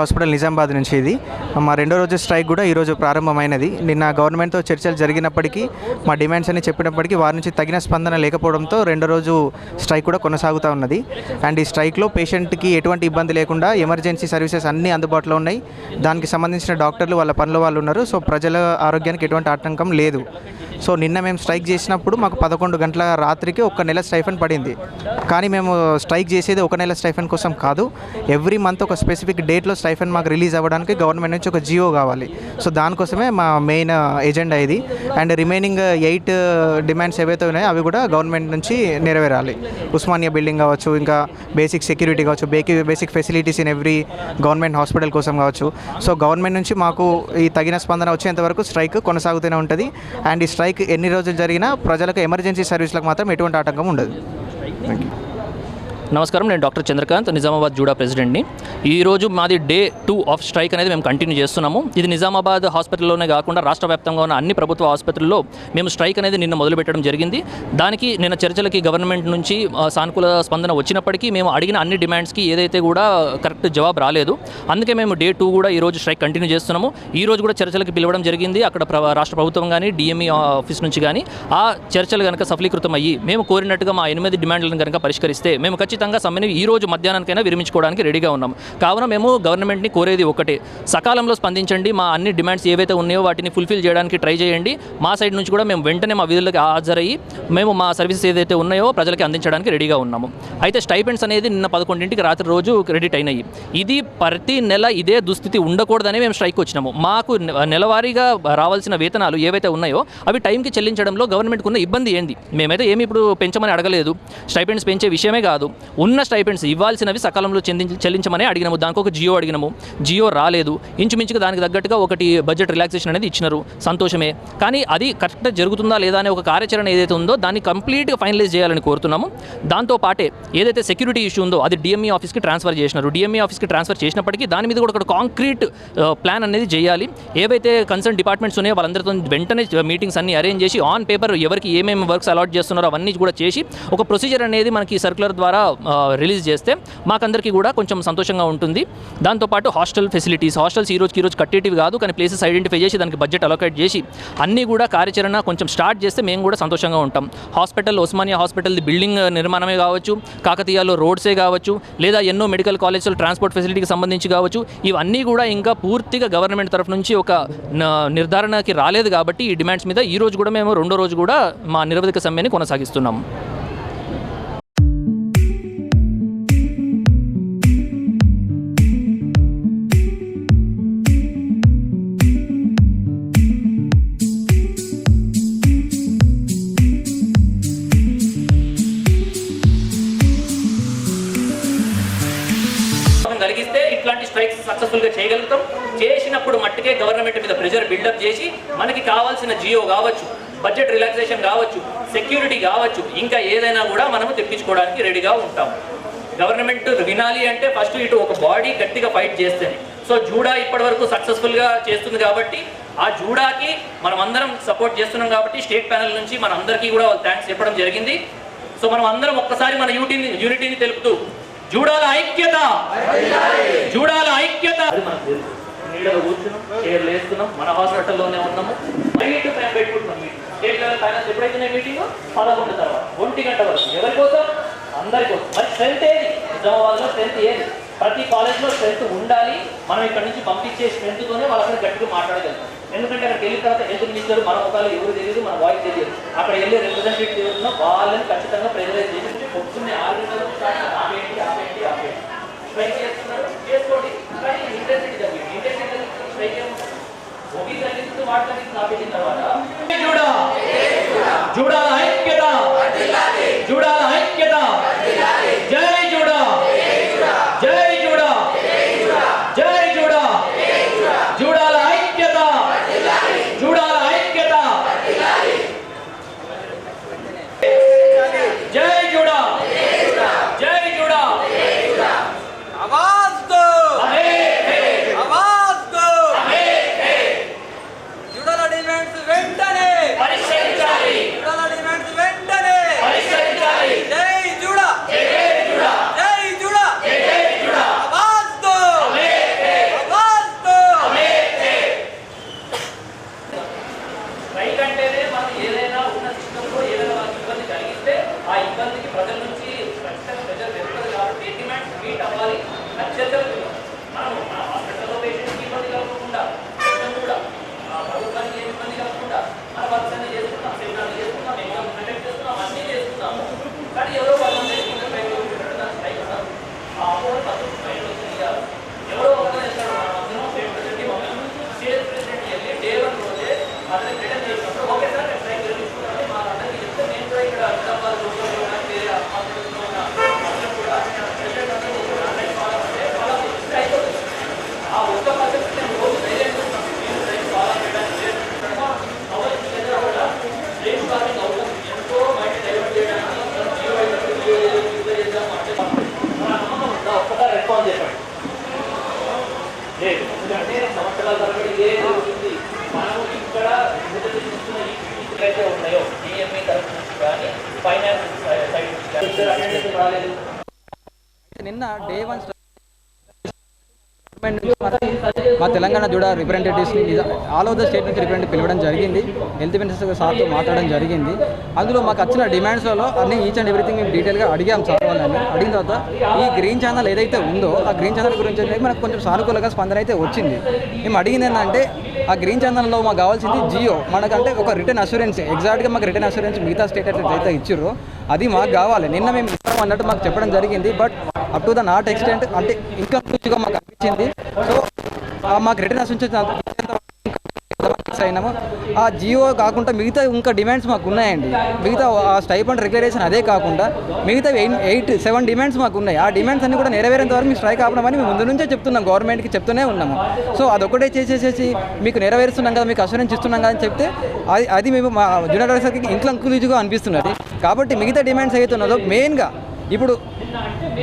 Hospital Nizamabad నుంచి ఇది. మా రెండో రోజు స్ట్రైక్ కూడా ఈరోజు ప్రారంభమైనది. నిన్న గవర్నమెంట్తో చర్చలు జరిగినప్పటికీ మా డిమాండ్స్ అని చెప్పినప్పటికీ వారి నుంచి తగిన స్పందన లేకపోవడంతో రెండో రోజు స్ట్రైక్ కూడా కొనసాగుతూ ఉన్నది. అండ్ ఈ స్ట్రైక్లో పేషెంట్కి ఎటువంటి ఇబ్బంది లేకుండా ఎమర్జెన్సీ సర్వీసెస్ అన్నీ అందుబాటులో ఉన్నాయి. దానికి సంబంధించిన డాక్టర్లు వాళ్ళ పనుల వాళ్ళు ఉన్నారు. సో ప్రజల ఆరోగ్యానికి ఎటువంటి ఆటంకం లేదు. సో నిన్న మేము స్ట్రైక్ చేసినప్పుడు మాకు పదకొండు గంటల రాత్రికి ఒక నెల స్టైఫన్ పడింది. కానీ మేము స్ట్రైక్ చేసేది ఒక నెల స్టైఫన్ కోసం కాదు. ఎవ్రీ మంత్ ఒక స్పెసిఫిక్ డేట్లో స్టైఫన్ మాకు రిలీజ్ అవ్వడానికి గవర్నమెంట్ నుంచి ఒక జియో కావాలి. సో దానికోసమే మా మెయిన్ ఎజెండా ఇది. అండ్ రిమైనింగ్ ఎయిట్ డిమాండ్స్ ఏవైతే ఉన్నాయో అవి కూడా గవర్నమెంట్ నుంచి నెరవేరాలి. ఉస్మానియా బిల్డింగ్ కావచ్చు ఇంకా బేసిక్ సెక్యూరిటీ కావచ్చు బేకి basic facilities in every government hospital కోసం కావచ్చు. సో గవర్నమెంట్ నుంచి మాకు ఈ తగిన స్పందన వచ్చేంత వరకు స్ట్రైక్ కొనసాగుతూనే ఉంటుంది. అండ్ ఈ స్ట్రైక్ ఎన్ని రోజులు జరిగినా ప్రజలకు ఎమర్జెన్సీ సర్వీసులకు మాత్రం ఎటువంటి ఆటంకం ఉండదు. థ్యాంక్ యూ నమస్కారం నేను డాక్టర్ చంద్రకాంత్ నిజామాబాద్ జూడా ప్రెసిడెంట్ని. ఈరోజు మాది డే టూ ఆఫ్ స్ట్రైక్ అనేది మేము కంటిన్యూ చేస్తున్నాము. ఇది నిజామాబాద్ హాస్పిటల్లోనే కాకుండా రాష్ట్ర వ్యాప్తంగా ఉన్న అన్ని ప్రభుత్వ ఆసుపత్రుల్లో మేము స్ట్రైక్ అనేది నిన్న మొదలుపెట్టడం జరిగింది. దానికి నిన్న చర్చలకి గవర్నమెంట్ నుంచి సానుకూల స్పందన వచ్చినప్పటికీ మేము అడిగిన అన్ని డిమాండ్స్కి ఏదైతే కూడా కరెక్ట్ జవాబు రాలేదు. అందుకే మేము డే టూ కూడా ఈరోజు స్ట్రైక్ కంటిన్యూ చేస్తున్నాము. ఈ రోజు కూడా చర్చలకు పిలవడం జరిగింది. అక్కడ ప్ర- రాష్ట్ర ప్రభుత్వం కానీ డిఎంఈ ఆఫీస్ నుంచి కానీ ఆ చర్చలు కనుక సఫలీకృతం అయ్యి మేము కోరినట్టుగా మా ఎనిమిది డిమాండ్లను కనుక పరిష్కరిస్తే మేము ఖచ్చితంగా సమ్మెని ఈ రోజు మధ్యాహ్నానికైనా విరమించుకోవడానికి రెడీగా ఉన్నాం. కావున మేము గవర్నమెంట్ని కోరేది ఒకటే సకాలంలో స్పందించండి మా అన్ని డిమాండ్స్ ఏవైతే ఉన్నాయో వాటిని ఫుల్ఫిల్ చేయడానికి ట్రై చేయండి. మా సైడ్ నుంచి కూడా మేము వెంటనే మా విధులకు హాజరయ్యి మేము మా సర్వీసెస్ ఏదైతే ఉన్నాయో ప్రజలకి అందించడానికి రెడీగా ఉన్నాము. అయితే స్టైపెండ్స్ అనేది నిన్న పదకొండింటికి రాత్రి రోజు క్రెడిట్ అయినాయి. ఇది ప్రతి నెల ఇదే దుస్థితి ఉండకూడదని మేము స్ట్రైక్ వచ్చినాము. మాకు నెలవారీగా రావాల్సిన వేతనాలు ఏవైతే ఉన్నాయో అవి టైంకి చెల్లించడంలో గవర్నమెంట్కి ఉన్న ఇబ్బంది ఏంది? మేమైతే ఏమి ఇప్పుడు పెంచమని అడగలేదు. స్టైపెండ్స్ పెంచే విషయమే కాదు. ఉన్న స్టైపెండ్స్ ఇవ్వాల్సినవి సకాలంలో చెందించి చెల్లించమని అడిగినాము. దానికి ఒక జియో అడిగినాము. జియో రాలేదు. ఇంచుమించుగా దానికి తగ్గట్టుగా ఒకటి బడ్జెట్ రిలాక్సేషన్ అనేది ఇచ్చినారు. సంతోషమే. కానీ అది కరెక్ట్గా జరుగుతుందా లేదా అనే ఒక కార్యాచరణ ఏదైతే ఉందో దాన్ని కంప్లీట్గా ఫైనలైజ్ చేయాలని కోరుతున్నాము. దాంతో పాటే ఏదైతే సెక్యూరిటీ ఇష్యూ ఉందో అది డిఎంఈ ఆఫీస్కి ట్రాన్స్ఫర్ చేసినారు. డిఎంఈ ఆఫీస్కి ట్రాన్స్ఫర్ చేసినప్పటికీ దాని మీద కూడా ఒక కాంక్రీట్ ప్లాన్ అనేది చేయాలి. ఏవైతే కన్సర్న్ డిపార్ట్మెంట్స్ ఉన్నాయో వాళ్ళందరితో వెంటనే మీటింగ్స్ అన్ని అరేంజ్ చేసి ఆన్ పేపర్ ఎవరికి ఏమేమి వర్క్స్ అలాట్ చేస్తున్నారో అవన్నీ కూడా చేసి ఒక ప్రొసీజర్ అనేది మనకి సర్క్యులర్ ద్వారా రిలీజ్ చేస్తే మాకందరికీ కూడా కొంచెం సంతోషంగా ఉంటుంది. దాంతోపాటు హాస్టల్ ఫెసిలిటీస్ హాస్టల్స్ ఈ రోజుకి ఈ రోజు కట్టేటివి కాదు కానీ ప్లేసెస్ ఐడెంటిఫై చేసి దానికి బడ్జెట్ అలొకేట్ చేసి అన్నీ కూడా కార్యాచరణ కొంచెం స్టార్ట్ చేస్తే మేము కూడా సంతోషంగా ఉంటాం. హాస్పిటల్ ఉస్మానియా హాస్పిటల్ బిల్డింగ్ నిర్మాణమే కావచ్చు కాకతీయాలో రోడ్సే కావచ్చు లేదా ఎన్నో మెడికల్ కాలేజ్లో ట్రాన్స్పోర్ట్ ఫెసిలిటీకి సంబంధించి కావచ్చు ఇవన్నీ కూడా ఇంకా పూర్తిగా గవర్నమెంట్ తరఫు నుంచి ఒక నిర్ధారణకి రాలేదు కాబట్టి ఈ డిమాండ్స్ మీద ఈ రోజు కూడా మేము రెండో రోజు కూడా మా నిరవధిక సమ్మెని కొనసాగిస్తున్నాం. చేసి మనకి కావాల్సిన జియో కావచ్చు బడ్జెట్ రిలాక్సేషన్ కావచ్చు సెక్యూరిటీ కావచ్చు ఇంకా ఏదైనా కూడా మనము తెప్పించుకోవడానికి రెడీగా ఉంటాం. గవర్నమెంట్ వినాలి అంటే ఫస్ట్ ఇటు ఒక బాడీ గట్టిగా ఫైట్ చేస్తేనే. సో జూడా ఇప్పటి వరకు సక్సెస్ఫుల్గా చేస్తుంది కాబట్టి ఆ జూడాకి మనం అందరం సపోర్ట్ చేస్తున్నాం కాబట్టి స్టేట్ ప్యానల్ నుంచి మన అందరికీ కూడా థ్యాంక్స్ చెప్పడం జరిగింది. సో మనం అందరం ఒక్కసారి మన యూనిటీని యూనిటీని తెలుపుతూ జూడాల ఐక్యత! జూడాల ఐక్యత. నీడలో కూర్చున్నాం చైర్లు వేసుకున్నాం మన హాస్పిటల్లోనే ఉన్నాము. నైట్ మేము పెట్టుకుంటున్నాం మీటింగ్ స్టేట్ లెవెల్ ఫైనాన్స్ ఎప్పుడైతే మీటింగ్ పదకొండు తర్వాత ఒంటి గంట వరకు. ఎవరి కోసం? అందరి కోసం. మరి స్ట్రెంత్ ఏది? నిజామాబాద్లో స్ట్రెంత్ ఏది? ప్రతి కాలేజ్లో స్ట్రెంత్ ఉండాలి. మనం ఇక్కడ నుంచి పంపించే స్ట్రెంత్తోనే వాళ్ళకి గట్టిగా మాట్లాడగలుగుతాం ఎందుకంటే అక్కడికి వెళ్ళిన తర్వాత హెల్త్ మినిస్టర్ మన ముఖాలు ఎవరు తెలియదు మన వాయిస్ తెలియదు. అక్కడ వెళ్ళి రిప్రజెంటేటివ్ చేస్తున్నా వాళ్ళని ఖచ్చితంగా ప్రెజరైజ్ చేసి పొద్దున్నే ఆరు గంటల ఆపేయండి ఆపేయండి ఆపేయండి. చేస్తున్నారు చేసుకోండి కానీ ఇంటెన్సిటీ తగ్గింది ఇంటెన్సిటీ స్ట్రైక్ ఏముంటుంది ఒకటి తగ్గిస్తుంది ఆపేసిన తర్వాత జూడా. జూడా. ఐక్యత. జూడాల తెలంగాణ జూడా రిప్రజెంటేటివ్స్ని ఆల్ ఓవర్ ద స్టేట్ నుంచి రిప్రజెంటేటివ్ పిలవడం జరిగింది. హెల్త్ మినిస్టర్ సార్తో మాట్లాడడం జరిగింది. అందులో మాకు వచ్చిన డిమాండ్స్లలో అన్ని ఈచ్ అండ్ ఎవ్రీథింగ్ మేము డీటెయిల్గా అడిగాం సార్ వాళ్ళని. అడిగిన తర్వాత ఈ గ్రీన్ ఛానల్ ఏదైతే ఉందో ఆ గ్రీన్ ఛానల్ గురించి మనకు కొంచెం సానుకూలంగా స్పందన అయితే వచ్చింది. మేము అడిగింది ఏంటంటే ఆ గ్రీన్ ఛానల్లో మాకు కావాల్సింది జియో. మనకంటే ఒక రిటర్న్ అష్యూరెన్స్ ఎగ్జాక్ట్గా మాకు రిటర్న్ అసూరెన్స్ మిగతా స్టేట్ అయితే ఇచ్చారు అది మాకు కావాలి. నిన్న మేము ఇస్తాం అన్నట్టు మాకు చెప్పడం జరిగింది. But up to the not extent అంటే ఇంకా మాకు అనిపించింది. సో మాకు రిటర్న్ అసెన్స్ అయినాము. ఆ జియో కాకుండా మిగతా ఇంకా డిమాండ్స్ మాకు ఉన్నాయండి. మిగతా ఆ స్టైపండ్ రెగ్యులేషన్ అదే కాకుండా మిగతా ఎయిట్ సెవెన్ డిమాండ్స్ మాకు ఉన్నాయి. ఆ డిమాండ్స్ అన్ని కూడా నెరవేరేంత వరకు మీ స్ట్రైక్ ఆపడం అని మేము ముందు నుంచే చెప్తున్నాం. గవర్నమెంట్కి చెప్తూనే ఉన్నాము. సో అదొకటే చేసేసేసి మీకు నెరవేరుస్తున్నాం కదా మీకు అసూరెన్స్ ఇస్తున్నాం కదా అని చెప్తే అది అది మేము మా జూనియర్ ఆఫీసర్కి ఇంట్లో అంకులుజుగా అనిపిస్తున్నది. కాబట్టి మిగతా డిమాండ్స్ అయితే ఉన్నదో మెయిన్గా ఇప్పుడు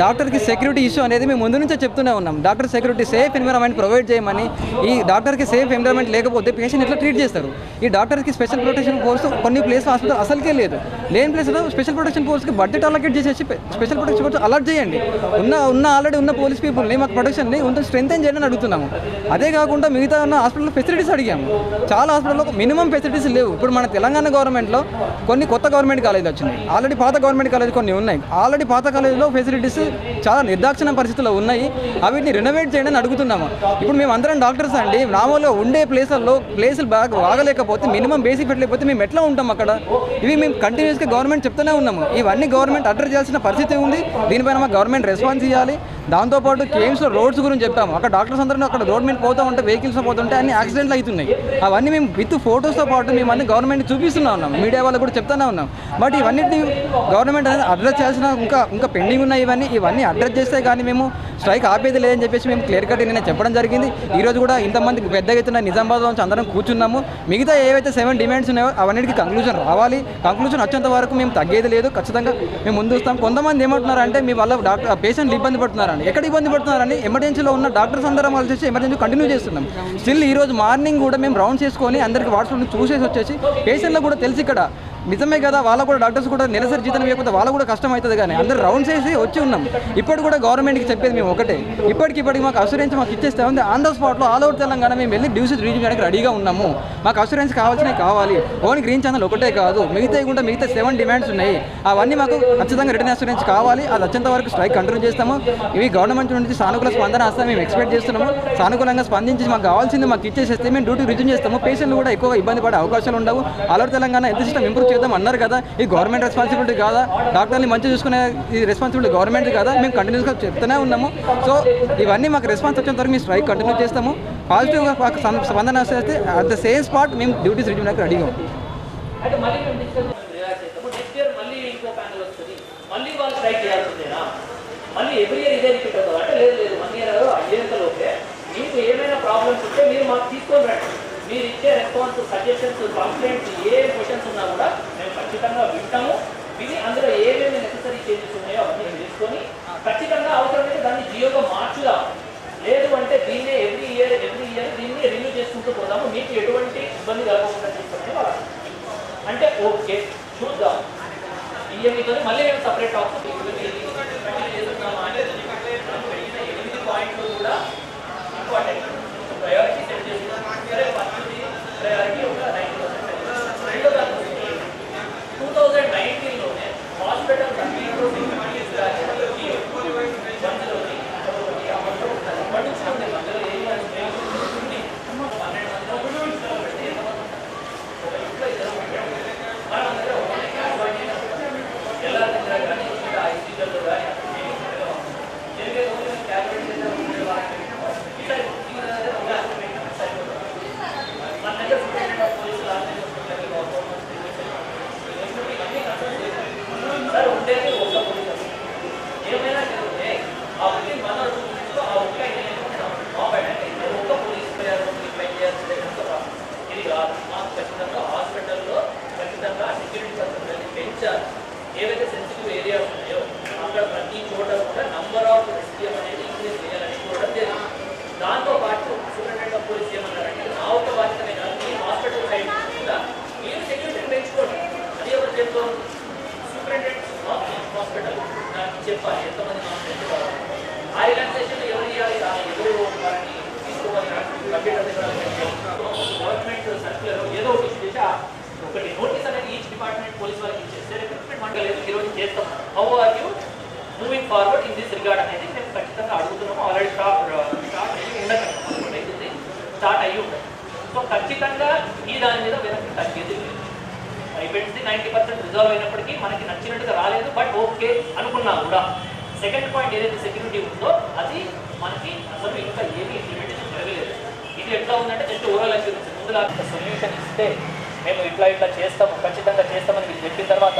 డాక్టర్కి సెక్యూరిటీ ఇష్యూ అనేది మేము ముందు నుంచే చెప్తూనే ఉన్నాం. Doctor security safe environment provide చేయమని ఈ డాక్టర్కి సేఫ్ ఎన్విరాన్మెంట్ లేకపోతే పేషెంట్ ఎట్లా ట్రీట్ చేస్తారు? ఈ డాక్టర్కి స్పెషల్ ప్రొటెక్షన్ ఫోర్స్ కొన్ని ప్లేస్ హాస్పిటల్ అసలుకే లేదు. లేని ప్లేస్లో స్పెషల్ ప్రొటెక్షన్ ఫోర్స్కి బడ్జెట్ అలొకేట్ చేసేసి స్పెషల్ ప్రొటెక్షన్ ఫోర్స్ అలర్ట్ చేయండి. ఉన్న ఉన్న ఆల్రెడీ ఉన్న పోలీస్ పీపుల్ని మాకు ప్రొటెక్షన్ని కొంత స్ట్రెంగ్ చేయండి అని అడుగుతున్నాము. అదే కాకుండా మిగతా ఉన్న హాస్పిటల్ ఫెసిలిటీస్ అడిగాము. చాలా హాస్పిటల్లో మినిమం ఫెసిలిటీస్ లేవు. ఇప్పుడు మన తెలంగాణ గవర్నమెంట్లో కొన్ని కొత్త గవర్నమెంట్ కాలేజ్ వచ్చినాయి. ఆల్రెడీ పాత గవర్నమెంట్ కాలేజ్ కొన్ని ఉన్నాయి. ఆల్రెడీ పాత కాలేజీలో ఫెసిలిటీస్ చాలా నిర్దాక్షణ పరిస్థితుల్లో ఉన్నాయి. అవిటిని రినోవేట్ చేయండి అని అడుగుతున్నాము. ఇప్పుడు మేము అందరం డాక్టర్స్ అండి. నామోలో ఉండే ప్లేసుల్లో ప్లేసులు బాగా బాగలేకపోతే మినిమం బేసిక్ పెట్టలేకపోతే మేము ఎట్లా ఉంటాం అక్కడ? ఇవి మేము కంటిన్యూస్ గవర్నమెంట్ చెప్తూనే ఉన్నాము. ఇవన్నీ గవర్నమెంట్ అడ్రస్ చేయాల్సిన పరిస్థితి ఉంది. దీనిపైన మా గవర్నమెంట్ రెస్పాన్స్ ఇవ్వాలి దాంతోపాటు కేమ్స్లో రోడ్స్ గురించి చెప్తాము. అక్కడ డాక్టర్స్ అందరూ అక్కడ రోడ్ మీద పోతూ ఉంటే వెహికల్స్ పోతుంటే అన్ని యాక్సిడెంట్లు అవుతున్నాయి. అవన్నీ మేము విత్ ఫోటోస్తో పాటు మేము అన్ని గవర్నమెంట్ చూపిస్తూనే ఉన్నాం. మీడియా వాళ్ళకు కూడా చెప్తూనే ఉన్నాం. బట్ ఇవన్నిటిని గవర్నమెంట్ అనేది అడ్రస్ చేయాల్సిన ఇంకా ఇంకా పెండింగ్ ఉన్నాయి ఇవన్నీ. ఇవన్నీ అడ్రస్ చేస్తే కానీ మేము స్ట్రైక్ ఆపేది లేదని చెప్పేసి మేము క్లియర్ కట్ నేను చెప్పడం జరిగింది. ఈ రోజు కూడా ఇంతమంది పెద్ద ఎత్తున నిజామాబాద్ నుంచి అందరం కూర్చున్నాము. మిగతా ఏవైతే సెవెన్ డిమాండ్స్ ఉన్నాయో అవన్నిటికి కంక్లూజన్ రావాలి. కంక్లూజన్ వచ్చేంత వరకు మేము తగ్గేది లేదు. ఖచ్చితంగా మేము ముందు వస్తాం. కొంతమంది ఏమంటున్నారు అంటే మీ వల్ల డాక్టర్ పేషెంట్లు ఇబ్బంది పడుతున్నారు పడుతున్నారని ఎక్కడ ఇబ్బంది పడుతున్నారని ఎమర్జెన్సీలో ఉన్న డాక్టర్స్ అందరం వాళ్ళు ఎమర్జెన్సీ కంటిన్యూ చేస్తున్నాం. స్టిల్ ఈ రోజు మార్నింగ్ కూడా మేము రౌండ్ చేసుకొని అందరికి వాట్సాప్ చూసేసి వచ్చేసి పేషెంట్లో కూడా తెలిసి ఇక్కడ నిజమే కదా వాళ్ళకు కూడా డాక్టర్స్ కూడా నెలసరి జీతం ఇవ్వకపోతే వాళ్ళకు కూడా కష్టం అవుతుంది కానీ అందరూ రౌండ్స్ వేసి వచ్చి ఉన్నాం. ఇప్పటి కూడా గవర్నమెంట్కి చెప్పేది మేము ఒకటే. ఇప్పటికి ఇప్పటికి మాకు అసూరెన్స్ మాకు ఇచ్చేస్తే ఉంది. ఆన్ ద స్పాట్లో ఆల్ ఓవర్ తెలంగాణ మేము వెళ్ళి డ్యూసెస్ రిలీజ్ చేయడానికి రెడీగా ఉన్నాము. మాకు అసూరెన్స్ కావాల్సినవి కావాలి. ఓన్లీ గ్రీన్ ఛానల్ ఒకటే కాదు. మిగతా కూడా మిగతా సెవెన్ డిమాండ్స్ ఉన్నాయి. అవన్నీ మాకు ఖచ్చితంగా రిటర్న్ అసూరెన్స్ కావాలి. అది వచ్చేంత వరకు స్ట్రైక్ కంటిన్యూ చేస్తాము. ఇవి గవర్నమెంట్ నుంచి సానుకూల స్పందన వస్తే మేము ఎక్స్పెక్ట్ చేస్తున్నాము. సానుకూలంగా స్పందించి మాకు కావాల్సింది మాకు ఇచ్చేసేస్తే మేము డ్యూటీ రిజ్యూమ్ చేస్తాము. పేషెంట్లు కూడా ఎక్కువగా ఇబ్బంది పడే అవకాశాలు ఉండవు. ఆల్ తెలంగాణ ఎంత సిస్టమ్ ఇంప్రూవ్ చేద్దాం అన్నారు కదా ఇది గవర్నమెంట్ రెస్పాన్సిబిలిటీ కాదా? డాక్టర్ని మంచి చూసుకునే ఇది రెస్పాన్సిబిలిటీ గవర్నమెంట్ కదా? మేము కంటిన్యూస్గా చెప్తూనే ఉన్నాము. సో ఇవన్నీ మాకు రెస్పాన్స్ వచ్చిన తర్వాత మేము స్ట్రైక్ కంటిన్యూ చేస్తాము. పాజిటివ్గా మాకు స్పందన వస్తే అట్ ద సేమ్ స్పాట్ మేము డ్యూటీస్ రిజ్యూమ్ రెడీగా మళ్ళీ మళ్ళీ ఎవ్రీ ఇయర్ ఇదే రిపీట్ అవుతుంది అంటే లేదు లేదు వన్ ఇయర్ అయ్యేంతలోపే మీకు ఏమైనా ప్రాబ్లమ్స్ ఉంటే మీరు మాకు తీసుకొని రండి. మీరు ఇచ్చే రెస్పాన్స్ సజెషన్స్ కంప్లైంట్స్ ఏ క్వశ్చన్స్ ఉన్నా కూడా మేము ఖచ్చితంగా వింటాము. విని అందులో ఏమేమి నెసరీ చేంజెస్ ఉన్నాయో అవన్నీ తీసుకొని ఖచ్చితంగా అవసరమైతే దాన్ని జియోగా మార్చుదాం లేదు అంటే దీన్నే ఎవ్రీ ఇయర్ ఎవ్రీ ఇయర్ దీన్ని రిన్యూ చేసుకుంటూ పోదాము. మీకు ఎటువంటి ఇబ్బంది కలగకుండా తీసుకునే వాళ్ళు అంటే ఓకే చూద్దాం ఈఎంఈతో మళ్ళీ మేము సపరేట్ ఎనిమిది పాయింట్లు కూడా ఇంపార్టెంట్ ప్రయారిటీ సెట్ చేసుకున్నాం సరే ఫస్ట్ ప్రయారిటీ ఒక నైన్టీ పర్సెంట్ రెండో దాని టూ థౌజండ్ నైన్టీన్లోనే హాస్పిటల్ అన్నింటిలో పట్టించుకోండి మధ్యలో ఏ ఉంది పన్నెండు మంది ఒక ఇంట్లో ఇద్దరు ఉంటారు. మనం అందరం ఒకటే కాబట్టి ఎలా దగ్గర కానీ ఇంకా ఐసీయూలో కానీ జరిగే రోజు క్యాబినెట్ చేసే ఉండే వాళ్ళకి ఈసారి ఈ దగ్గర ఒక సరిపోతుంది. మన దగ్గర సూపరింటెండెంట్ పోలీసులు ఆర్మీ హాస్పిటల్కి పర్ఫార్మెన్స్ ఇవన్నీ కన్సల్ట్ చేశారు సార్ ఉండేది ఒక పోలీస్ ఆఫీసర్. ఏమైనా జరిగితే ఆ ఒకటి మన చూపిస్తూ ఆ ఒక్క ఒక్క పోలీస్ ఫైట్ చేయాల్సిందే కనుక ఇది కాదు మాకు ఖచ్చితంగా హాస్పిటల్లో ఖచ్చితంగా సెక్యూరిటీ పర్సన్ పెంచాలి ఏవైతే సెన్సిటివ్ ఏరియా ఉన్నాయో అక్కడ ప్రతి చోట కూడా నంబర్ ఆఫ్ ఎస్పీఎం అనేది ఇంక్రీజ్ చేయాలని చూడడం జరిగింది దాంతో పాటు సూపరింటెండెంట్ ఆఫ్ పోలీస్ ఏమన్నారంటే నా ఒక బాధ్యతనే కాదు మీ హాస్పిటల్ సైడ్ కూడా మీరు సెక్యూరిటీని పెంచుకోండి అది ఎవరు చెప్తారు సూపరింటెండెంట్ ఆఫ్ హాస్పిటల్ నాకు ఇచ్చే చెప్పాలి ఎంతమంది ఆ రిలాక్సేషన్ ఎవరు ఇవ్వాలి ఆ ఎవరు వారిని తీసుకోవాలి కంప్యూటర్ గవర్నమెంట్ సర్క్యులర్ ఏదో ఒకటి ఇష్యూ చేసి ఆ ఒకటి నోటీస్ అనేది ఈచ్ డిపార్ట్మెంట్ పోలీస్ వాళ్ళకి ఇచ్చేస్తే రిక్రూట్మెంట్ మనకు లేదు ఈరోజు చేస్తాం how are you moving forward in this regard అనేది మేము ఖచ్చితంగా అడుగుతున్నాము. ఆల్రెడీ స్టార్ట్ స్టార్ట్ అయ్యి ఉండదు స్టార్ట్ అయ్యి ఉండదు సో ఖచ్చితంగా ఈ దాని మీద వెనక్కి తగ్గేది లేదు. నైంటీ పర్సెంట్ రిజాల్వ్ అయినప్పటికీ మనకి నచ్చినట్టుగా రాలేదు బట్ ఓకే అనుకున్నా కూడా. సెకండ్ పాయింట్ ఏదైతే సెక్యూరిటీ ఉందో అది మనకి అసలు ఇంకా ఏమీ ఇంప్లిమెంటేషన్ జరగలేదు. ఇది ఎట్లా ఉందంటే జస్ట్ ఓవరాల్ ఎక్స్పీరియన్స్ ముందులా సొల్యూషన్ ఇస్తే మేము ఇట్లా ఇట్లా చేస్తాము ఖచ్చితంగా చేస్తామని మీరు చెప్పిన తర్వాత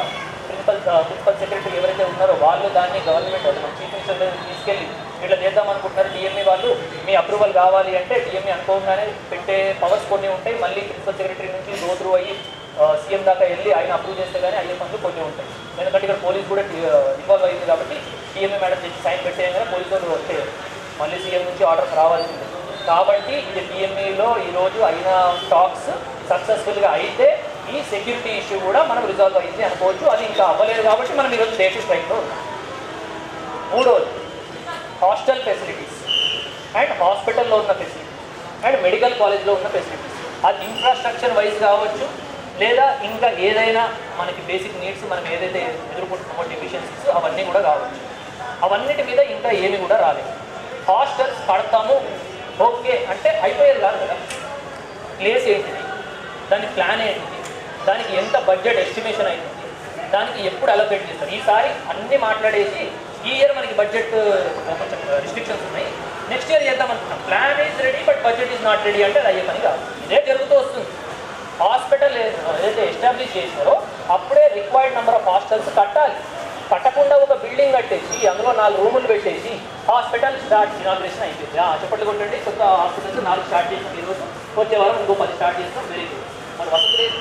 మున్సిపల్ మున్సిపల్ సెక్రటరీ ఎవరైతే ఉన్నారో వాళ్ళు దాన్ని గవర్నమెంట్ మన చీఫ్ మినిస్టర్ తీసుకెళ్ళి ఇట్లా చేద్దాం అనుకుంటున్నారు. డిఎంఏ వాళ్ళు మీ అప్రూవల్ కావాలి అంటే డిఎంఏ అనుకోగానే పెట్టే పవర్స్ కొన్ని ఉంటాయి. మళ్ళీ ప్రిన్సిపల్ సెక్రటరీ నుంచి గో త్రూ అయ్యి సీఎం దాకా వెళ్ళి ఆయన అప్రూవ్ చేస్తే కానీ అయ్యే పనులు కొన్ని ఉంటాయి. ఎందుకంటే ఇక్కడ పోలీస్ కూడా ఇన్వాల్వ్ అయింది కాబట్టి డిఎంఏ మేడం చేసి సైన్ పెట్టేయగానే పోలీసు వాళ్ళు వస్తే మళ్ళీ సీఎం నుంచి ఆర్డర్స్ రావాల్సిందే. కాబట్టి ఇది డిఎంఏలో ఈరోజు అయిన టాక్స్ సక్సెస్ఫుల్గా అయితే ఈ సెక్యూరిటీ ఇష్యూ కూడా మనం రిజాల్వ్ అయింది అనుకోవచ్చు. అది ఇంకా అవ్వలేదు కాబట్టి మనం ఈరోజు డేట్ స్ట్రైక్లో ఉన్నాం. మూడోది హాస్టల్ ఫెసిలిటీస్ అండ్ హాస్పిటల్లో ఉన్న ఫెసిలిటీస్ అండ్ మెడికల్ కాలేజ్లో ఉన్న ఫెసిలిటీస్ అది ఇన్ఫ్రాస్ట్రక్చర్ వైజ్ కావచ్చు లేదా ఇంకా ఏదైనా మనకి బేసిక్ నీడ్స్ మనం ఏదైతే ఎదుర్కొంటున్నామో డిఫిషియన్సీస్ అవన్నీ కూడా కావచ్చు. అవన్నిటి మీద ఇంకా ఏమి కూడా రాలేదు. హాస్టల్స్ కడతాము ఓకే అంటే అయిపోయేది కాదు కదా. ప్లేస్ ఏంటిది? దాని ప్లాన్ ఏంటిది? దానికి ఎంత బడ్జెట్ ఎస్టిమేషన్ అయింది దానికి ఎప్పుడు అలొకేట్ చేస్తారు? ఈసారి అన్ని మాట్లాడేసి ఈ ఇయర్ మనకి బడ్జెట్ కొంచెం రిస్ట్రిక్షన్స్ ఉన్నాయి. నెక్స్ట్ ఇయర్ చేద్దాం అనుకున్నాం plan is ready but budget is not ready అంటే అది అయ్యే పని కాదు. ఇదే జరుగుతూ వస్తుంది. హాస్పిటల్ ఏదైతే ఎస్టాబ్లిష్ చేసినారో అప్పుడే రిక్వైర్డ్ నెంబర్ ఆఫ్ హాస్టల్స్ కట్టాలి. కట్టకుండా ఒక బిల్డింగ్ కట్టేసి అందులో నాలుగు రూములు పెట్టేసి హాస్పిటల్ స్టార్ట్ ఇనాగ్రేషన్ అయిపోయింది. ఆ చెప్పట్లు కొట్టండి కొత్త హాస్పిటల్స్ నాలుగు స్టార్ట్ చేసాం ఈరోజు. వచ్చే వారం ఇంకో పది స్టార్ట్ చేస్తాం వెరీ గుడ్ మరి వసతి లేదు.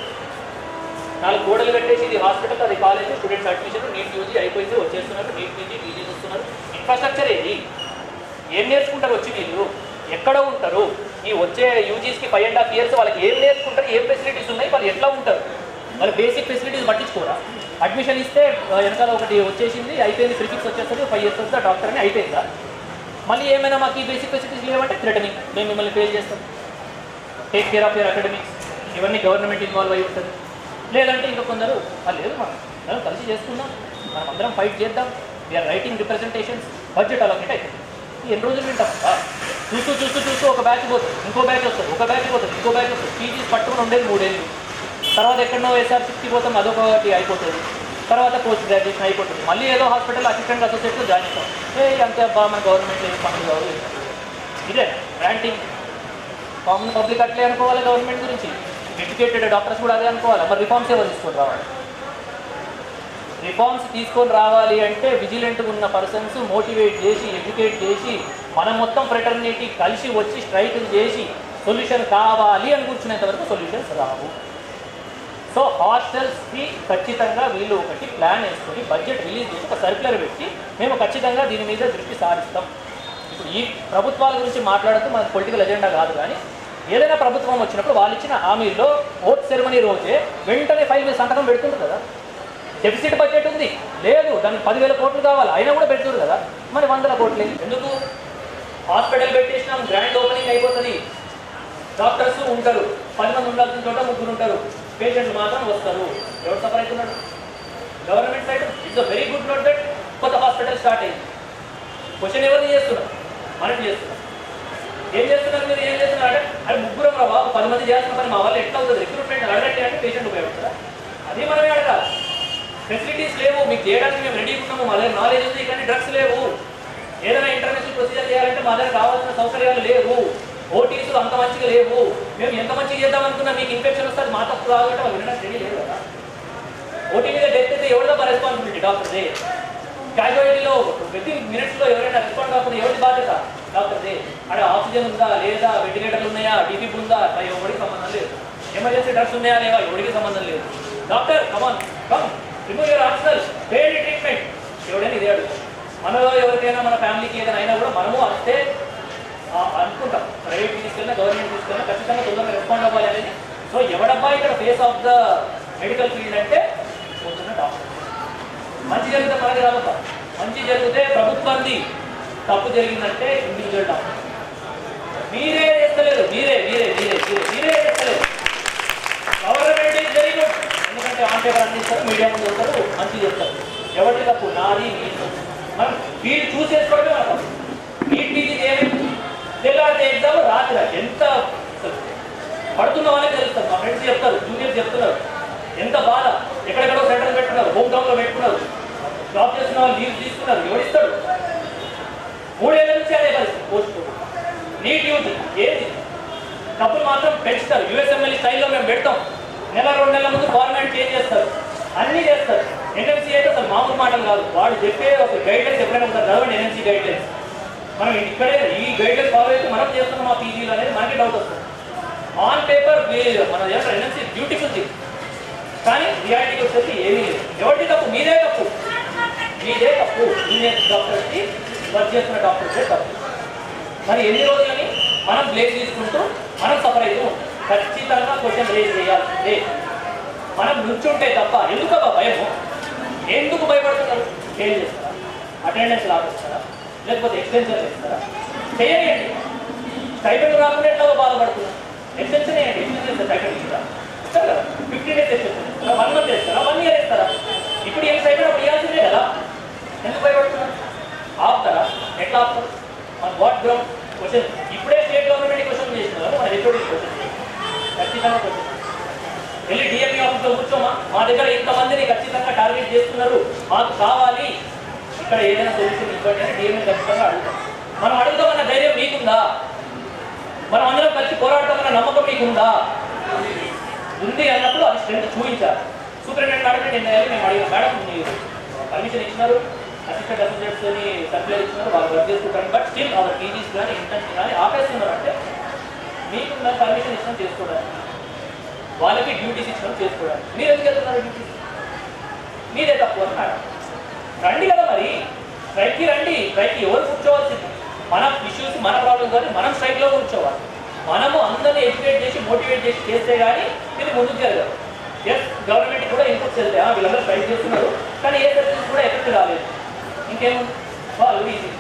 నాలుగు గోడలు కట్టేసి ఇది హాస్పిటల్ అది college students admission NEET UG అయిపోయింది వచ్చేస్తున్నారు నీట్ పీజీ పీజీ వస్తున్నారు ఇన్ఫ్రాస్ట్రక్చర్ ఏది? ఏం నేర్చుకుంటారు వచ్చి వీళ్ళు? ఎక్కడ ఉంటారు? ఈ వచ్చే యూజీస్కి ఫైవ్ అండ్ హాఫ్ ఇయర్స్ వాళ్ళకి ఏం నేర్చుకుంటారు? ఏం ఫెసిలిటీస్ ఉన్నాయి? వాళ్ళు ఎట్లా ఉంటారు? మరి బేసిక్ ఫెసిలిటీస్ పట్టించుకోరా? అడ్మిషన్ ఇస్తే వెనకాల ఒకటి వచ్చేసింది అయిపోయింది ఫ్రిఫిక్స్ వచ్చేస్తుంది ఫైవ్ ఇయర్స్ వస్తే డాక్టర్ అని అయిపోయిందా? మళ్ళీ ఏమైనా మాకు ఈ బేసిక్ ఫెసిలిటీస్ లేవంటే థ్రెటనింగ్ మేము మిమ్మల్ని ఫెయిల్ చేస్తాం. Take care of your academics ఇవన్నీ గవర్నమెంట్ ఇన్వాల్వ్ అయి ఉంటుంది. లేదంటే ఇంకా కొందరు లేదు మనం మనం కలిసి చేసుకుందాం మనం అందరం ఫైట్ చేద్దాం. వీఆర్ రైటింగ్ రిప్రజెంటేషన్స్ బడ్జెట్ అలాగే అయిపోతుంది. ఎన్ని రోజులు వింటాం? చూస్తూ చూస్తూ చూస్తూ ఒక బ్యాచ్ పోతుంది ఇంకో బ్యాచ్ వస్తుంది ఒక బ్యాచ్ పోతుంది ఇంకో బ్యాచ్ వస్తుంది. పీజీ పట్టుకుని ఉండేది మూడేళ్ళు. తర్వాత ఎక్కడో ఎస్ఆర్ సిక్స్టీ పోతాం అదొకటి అయిపోతుంది. తర్వాత పోస్ట్ గ్రాడ్యుయేషన్ అయిపోతుంది. మళ్ళీ ఏదో హాస్పిటల్ అసిస్టెంట్ అసోసియేట్లో జాయిన్ అవుతాం. ఏ అంతే అబ్బా మన గవర్నమెంట్ ఏం పనులు కావు ఇదే ర్యాంటింగ్ కామన్ పబ్లిక్ అట్లే అనుకోవాలి గవర్నమెంట్ గురించి? ఎడ్యుకేటెడ్ డాక్టర్స్ కూడా అదే అనుకోవాలి? మరి రిఫార్మ్స్ ఎవరు తీసుకొని రావాలి. రిఫార్మ్స్ తీసుకొని రావాలి అంటే విజిలెంట్గా ఉన్న పర్సన్స్ మోటివేట్ చేసి ఎడ్యుకేట్ చేసి మనం మొత్తం ఫ్రెటర్నిటీ కలిసి వచ్చి స్ట్రైకులు చేసి సొల్యూషన్ కావాలి అని కూర్చునేంత వరకు సొల్యూషన్స్ రావు. సో హాస్టల్స్కి ఖచ్చితంగా వీళ్ళు ఒకటి ప్లాన్ వేసుకొని బడ్జెట్ రిలీజ్ చేసి ఒక సర్క్యులర్ పెట్టి మేము ఖచ్చితంగా దీని మీద దృష్టి సారిస్తాం. ఇప్పుడు ఈ ప్రభుత్వాల గురించి మాట్లాడుతూ మన పొలిటికల్ ఎజెండా కాదు కానీ ఏదైనా ప్రభుత్వం వచ్చినప్పుడు వాళ్ళు ఇచ్చిన హామీల్లో ఓట్ సెరమనీ రోజే వెంటనే ఫైల్ మీద సంతకం పెడుతుంటారు కదా. డెఫిసిట్ బడ్జెట్ ఉంది. లేదు దానికి పదివేల కోట్లు కావాలి. అయినా కూడా పెడుతుంది కదా. మరి వందల కోట్లు ఎందుకు? హాస్పిటల్ పెట్టేసినాం గ్రాండ్ ఓపెనింగ్ అయిపోతుంది. డాక్టర్స్ ఉంటారు. పది మంది ఉండాల్సిన చోట ముగ్గురు ఉంటారు. పేషెంట్లు మాత్రం వస్తారు. ఎవరు సఫర్ అవుతున్నాడు? Government side it's very good note that కొత్త హాస్పిటల్ స్టార్ట్ అయింది. క్వశ్చన్ ఎవరిని చేస్తున్నారు? మనం చేస్తున్నాం ఏం చేస్తున్నారు మీరు? ఏం చేస్తున్నారు? అంటే అది ముగ్గురం రా బాబు. పది మంది చేస్తున్న పని మా వాళ్ళు ఎట్లా అవుతుంది? రిక్రూట్మెంట్ అడగండి అంటే పేషెంట్ ఉపయోగపడతారా అది మనమే అడగాలి. ఫెసిలిటీస్ లేవు. మీకు చేయడానికి మేము రెడీ ఉన్నాము. మా దగ్గర నాలెడ్జ్ ఉంది కానీ డ్రగ్స్ లేవు. ఏదైనా ఇంటర్నేషనల్ ప్రొసీజర్ చేయాలంటే మా దగ్గర కావాల్సిన సౌకర్యాలు లేవు. ఓటీస్ అంత మంచిగా లేవు. మేము ఎంత మంచిగా చేద్దాం అనుకున్నా మీకు ఇన్ఫెక్షన్ వస్తే మా తప్పు కావాలంటే వాళ్ళు వినడానికి రెడీ లేదు కదా. ఓటీ మీద డెత్ అయితే ఎవరిదా రెస్పాన్సిబిలిటీ డాక్టర్దే క్యాజువాలిటీలో విత్ ఇన్ మినిట్స్లో ఎవరైనా రెస్పాండ్ కాకుండా ఎవరి బాధ్యత? డాక్టర్దే అక్కడ ఆక్సిజన్ ఉందా లేదా? వెంటిలేటర్లు ఉన్నాయా? డీపీ ఉందా? అట్లా ఎవరికి సంబంధం లేదు. ఎమర్జెన్సీ డ్రగ్స్ ఉన్నాయా లేవా? ఎవరికి సంబంధం లేదు. Doctor come on come remove your oxygen paid treatment ఎవడైనా ఇదే అడుగు. మనలో ఎవరికైనా మన ఫ్యామిలీకి ఏదైనా అయినా కూడా మనము అంతే అనుకుంటాం. ప్రైవేట్ తీసుకెళ్ళినా గవర్నమెంట్ తీసుకెళ్ళినా ఖచ్చితంగా తొందరగా రెస్పాండ్ అవ్వాలి అనేది. సో ఎవడబ్బా ఇక్కడ face of the medical field అంటే పోతున్న డాక్టర్. మంచి జరిగితే మనకి రాబోతా మంచి జరిగితే ప్రభుత్వాన్ని తప్పు జరిగిందంటే ఇండివిజువల్ డాక్టర్ మీరే చేస్తలేరు మీరే మీరే మీరే మీరే మీరే చేస్తలేరు గవర్నమెంట్ ఈజ్ వెరీ గుడ్ ఎందుకంటే ఆన్ పేపర్ అందిస్తారు మీడియా ముందు వస్తారు మంచి చెప్తారు. ఎవరి తప్పు? నాది మనం వీళ్ళు చూసేసుకోవడమే మన తప్పు. నీట్ తెల్లారి ఎగ్జామ్ రాత్రి ఎంత పడుతున్న వాళ్ళకి తెలుస్తారు మా ఫ్రెండ్స్ చెప్తారు జూనియర్స్ చెప్తున్నారు. ఎంత బాధ? ఎక్కడెక్కడో సెంటర్ పెట్టుకున్నారు హోమ్ టౌన్లో పెట్టుకున్నారు. జాబ్ చేస్తున్న వాళ్ళు లీవ్ తీసుకున్నారు. ఎవరిస్తాడు మూడేళ్ళ నుంచి అదే పరిస్థితి పోస్ట్ నీట్ యూజ్ ఏది డబ్బులు మాత్రం పెంచుతారు. యూఎస్ఎంఎల్ స్టైల్లో మేము పెడతాం. నెల రెండు నెలల ముందు గవర్నమెంట్ చేంజ్ చేస్తారు. అన్నీ చేస్తారు. ఎన్ఎంసీ అయితే అసలు మామూలు మాటలు కాదు. వాడు చెప్పే ఒక గైడ్లైన్స్ ఎప్పుడైనా ఉంటారు చదవండి ఎన్ఎంసీ గైడ్లైన్స్ మనం ఇక్కడే ఈ గైడ్లైన్స్ ఫాలో అయితే మనం చేస్తున్నాం ఆ పీజీలు అనేది మనకి డౌట్ వస్తుంది. ఆన్ పేపర్ మన ఏమంటారు? ఎన్ఎంసీ బ్యూటిఫుల్ థింగ్ కానీ రియాలిటీకి వచ్చేసి ఏమీ లేదు. ఎవరి తప్పు? మీదే తప్పు. మీదే తప్పు. మీ డాక్టర్కి వర్క్ చేస్తున్న డాక్టర్సే తప్పు. మరి ఎన్ని రోజులని మనం బ్లేమ్ తీసుకుంటూ మనం సఫర్ అవుతూ ఖచ్చితంగా క్వశ్చన్ రేజ్ చేయాల్సిందే. మనం నుంచుంటే తప్ప ఎందుకబ్బా భయము? ఎందుకు భయపడుతున్నారు? ఫెయిల్ చేస్తారా? అటెండెన్స్ లాగేస్తారా? లేకపోతే ఎక్స్టెన్షన్ చేస్తారా చేయలేండి స్టైపెండ్ రాకుండా ఎట్లా బాధపడుతున్నారు. ఎక్స్టెన్షన్ వేయండి. ఎక్స్టెన్షన్ చేస్తారు స్టైపెండ్ ఇస్తారా? ఇస్తారు? కదా ఫిఫ్టీన్ డేస్ ఎక్స్టెన్షన్ ఇస్తారా? వన్ మంత్ చేస్తారా వన్ ఇయర్ ఇస్తారా ఇప్పుడు ఏం స్టైపెండ్ అప్పుడు ఇవ్వాల్సిందే కదా. ఎందుకు భయపడుతున్నారు? ఆపుతారా? ఎట్లా ఆపుతారు? మన వాట్ గ్రౌండ్ క్వశ్చన్ ఇప్పుడే స్టేట్ గవర్నమెంట్ క్వశ్చన్ చేస్తున్నారు మన హెచ్ఓడి క్వశ్చన్ ఖచ్చితంగా క్వశ్చన్ వెళ్ళి డిఎంఈ ఆఫీస్లో కూర్చోమా? మా దగ్గర ఇంతమందిని ఖచ్చితంగా టార్గెట్ చేస్తున్నారు. మాకు కావాలి. ఇక్కడ ఏదైనా సొల్యూషన్ ఇవ్వండి అని డిఎంఈ ఖచ్చితంగా అడుగుతాం. మనం అడుగుతామన్న ధైర్యం మీకుందా? మనం అందరం కలిసి పోరాడతామన్న నమ్మకం మీకుందా? ఉంది అన్నప్పుడు అది స్ట్రెంత్ చూపించాలి. సూపరింటెండెంట్ అడిగితే నిన్న మేము అడిగిన మేడం పర్మిషన్ ఇచ్చినారు. అసిస్టెంట్ అసిస్టెంట్స్ సర్క్యులర్ ఇచ్చినారు వాళ్ళు వర్క్ చేసుకుంటారు బట్ స్టిల్ అవర్ పీజీస్ కానీ ఇంటర్న్స్ కానీ ఆపేస్తున్నారు. అంటే మీకు పర్మిషన్ ఇచ్చిన చేసుకోవడానికి. వాళ్ళకి డ్యూటీస్ ఇచ్చినాం చేసుకోవడానికి. మీరు ఎందుకు వెళ్తున్నారు డ్యూటీస్ మీరే తప్పు అని మేడం. రండి కదా మరి. స్ట్రైక్కి రండి. స్ట్రైక్కి ఎవరు కూర్చోవాల్సింది? మన ఇష్యూస్ మన ప్రాబ్లమ్స్ కానీ మనం స్ట్రైక్లో కూర్చోవాలి. మనము అందరినీ ఎడ్యుకేట్ చేసి మోటివేట్ చేసి చేస్తే కానీ ఇది ముందుకు జరగదు. ఎస్ గవర్నమెంట్ కూడా ఇన్పుట్స్ వెళ్తాయి. "ఆ, వీళ్ళందరూ స్ట్రైక్ చేస్తున్నారు. కానీ ఏ సర్వీస్ కూడా ఎఫెక్ట్ రాలేదు. ఇంకేం వాళ్ళు ఈజీ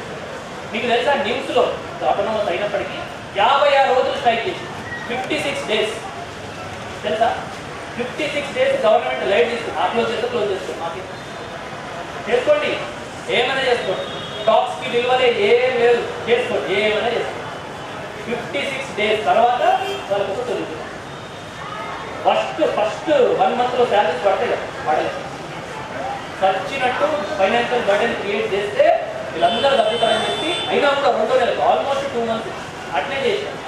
మీకు తెలుసా న్యూస్లో ఆటోనమస్ అయినప్పటికీ యాభై ఆరు రోజులు స్ట్రైక్ చేసి ఫిఫ్టీ సిక్స్ డేస్ తెలుసా? Fifty six days government light చేస్తుంది ఆ క్లోజ్ చేస్తే క్లోజ్ చేస్తుంది మాకు. చేసుకోండి. ఏమైనా చేసుకోండి. టాక్స్కి విలువలే ఏం లేదు. చేసుకోండి. ఏమైనా చేసుకోండి. ఫిఫ్టీ సిక్స్ డేస్ తర్వాత వాళ్ళకు ఫస్ట్ ఫస్ట్ వన్ మంత్లో శాలరీస్ పడతాయి కదా పడలేదు చచ్చినట్టు ఫైనాన్షియల్ బర్డెన్ క్రియేట్ చేస్తే వీళ్ళందరూ తగ్గుతారని చెప్పి అయినా కూడా రెండో నెలకు ఆల్మోస్ట్ టూ మంత్స్ అట్లే చేశారు.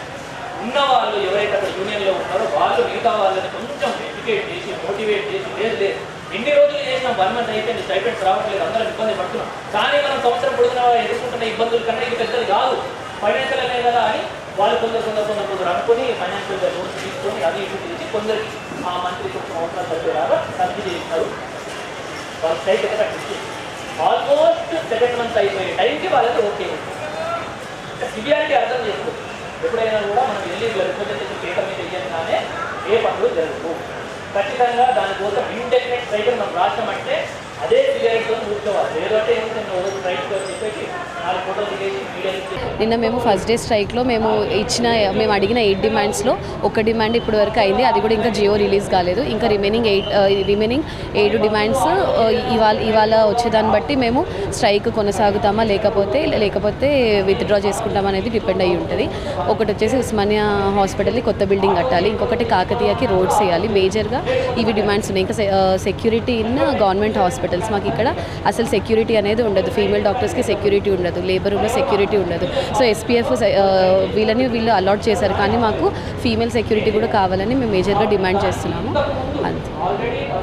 ఉన్న వాళ్ళు ఎవరైతే అక్కడ యూనియన్లో ఉన్నారో వాళ్ళు మిగతా వాళ్ళని కొంచెం ఎడ్యుకేట్ చేసి మోటివేట్ చేసి లేదు లేదు. ఎన్ని రోజులు చేసినా వన్ మంత్ అయిపోయింది స్టైపెంట్స్ రావట్లేదు అందరం ఇబ్బంది పడుతున్నాం. కానీ మనం సంవత్సరం పొడుగున ఎదుర్కొంటున్న ఇబ్బందుల కన్నా ఇది పెద్దది కాదు. ఫైనాన్షియల్ అనే కదా అని వాళ్ళు కొందరు కొందరు కొందరు కొందరు అనుకుని ఫైనాన్షియల్ లోన్స్ తీసుకొని అది ఇటు తీసి కొందరికి ఆ మంత్రి కొంచెం అవసరం పడిపోయారా సబ్సిడీ చేస్తారు వాళ్ళ స్ట్రైక్ అయితే ఆల్మోస్ట్ సెకండ్ మంత్ అయిపోయే టైంకి వాళ్ళకి ఓకే. సివియారిటీ అర్థం చేసుకో. ఎప్పుడైనా కూడా మనం వెళ్ళి రిప్రజెంటేషన్ పేపర్ మీద ఇయ్యగానే ఏ పనులు జరగవు. ఖచ్చితంగా దానికోసం ఇండెఫినెట్ సైకిల్ మనం రాసామంటే నిన్న మేము ఫస్ట్ డే స్ట్రైక్లో మేము ఇచ్చిన మేము అడిగిన ఎయిట్ డిమాండ్స్లో ఒక డిమాండ్ ఇప్పటి వరకు అయింది. అది కూడా ఇంకా జియో రిలీజ్ కాలేదు. ఇంకా రిమైనింగ్ ఎయిట్ రిమైనింగ్ ఏడు డిమాండ్స్ ఇవాళ ఇవాళ వచ్చేదాన్ని బట్టి మేము స్ట్రైక్ కొనసాగుతామా లేకపోతే లేకపోతే విత్డ్రా చేసుకుంటామా అనేది డిపెండ్ అయ్యి ఉంటుంది. ఒకటి వచ్చేసి ఉస్మానియా హాస్పిటల్కి కొత్త బిల్డింగ్ కట్టాలి. ఇంకొకటి కాకతీయకి రోడ్స్ వేయాలి. మేజర్గా ఇవి డిమాండ్స్ ఉన్నాయి. ఇంకా security in government hospital hospitals మాకు ఇక్కడ. అసలు సెక్యూరిటీ అనేది ఉండదు. ఫీమేల్ డాక్టర్స్కి సెక్యూరిటీ ఉండదు. లేబర్ రూమ్లో సెక్యూరిటీ ఉండదు. సో ఎస్పీఎఫ్ uh, వీళ్ళని వీళ్ళు అలాట్ చేశారు. కానీ మాకు ఫీమేల్ సెక్యూరిటీ కూడా కావాలని మేము మేజర్గా డిమాండ్ చేస్తున్నాము.